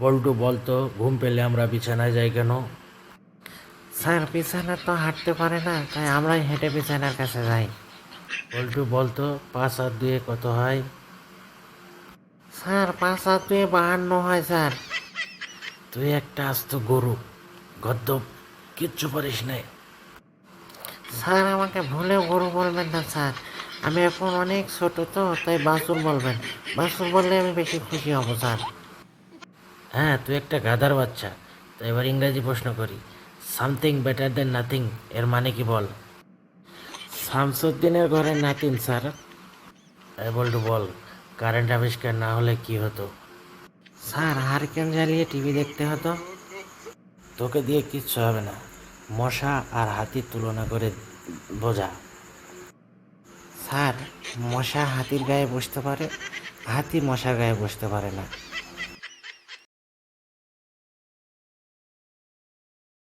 বল্টু বলতো ঘুম পেলে আমরা বিছানায় যাই কেন? স্যার বিছানা তো হাঁটতে পারে না তাই আমরাই হেঁটে বিছানার কাছে যাই। বল্টু বলতো পাঁচ হাত দিয়ে কত হয়? স্যার পাঁচ হাত দুয়ে বাহান্ন হয় স্যার। তুই একটা আস্ত গরু গদ্য কিচ্ছু পারিস নাই। স্যার আমাকে ভুলেও গরু বলবেন না স্যার। আমি এখন অনেক ছোট তো তাই বাসুর বলবেন। বাসুর বললে আমি বেশি খুশি হব স্যার। হ্যাঁ তুই একটা গাধার বাচ্চা। তো এবার ইংরেজি প্রশ্ন করি। সামথিং বেটার দেন নাথিং, এর মানে কি বল? শামসুদ্দিনের ঘরে নাতিন, স্যার। এই বল্টু, বল কারেন্ট আবিষ্কার না হলে কি হতো? স্যার হারকেন জ্বালিয়ে টিভি দেখতে হতো? তোকে দিয়ে কিচ্ছু হবে না। মশা আর হাতির তুলনা করে বোঝা। স্যার, মশা হাতির গায়ে বসতে পারে, হাতি মশার গায়ে বসতে পারে না।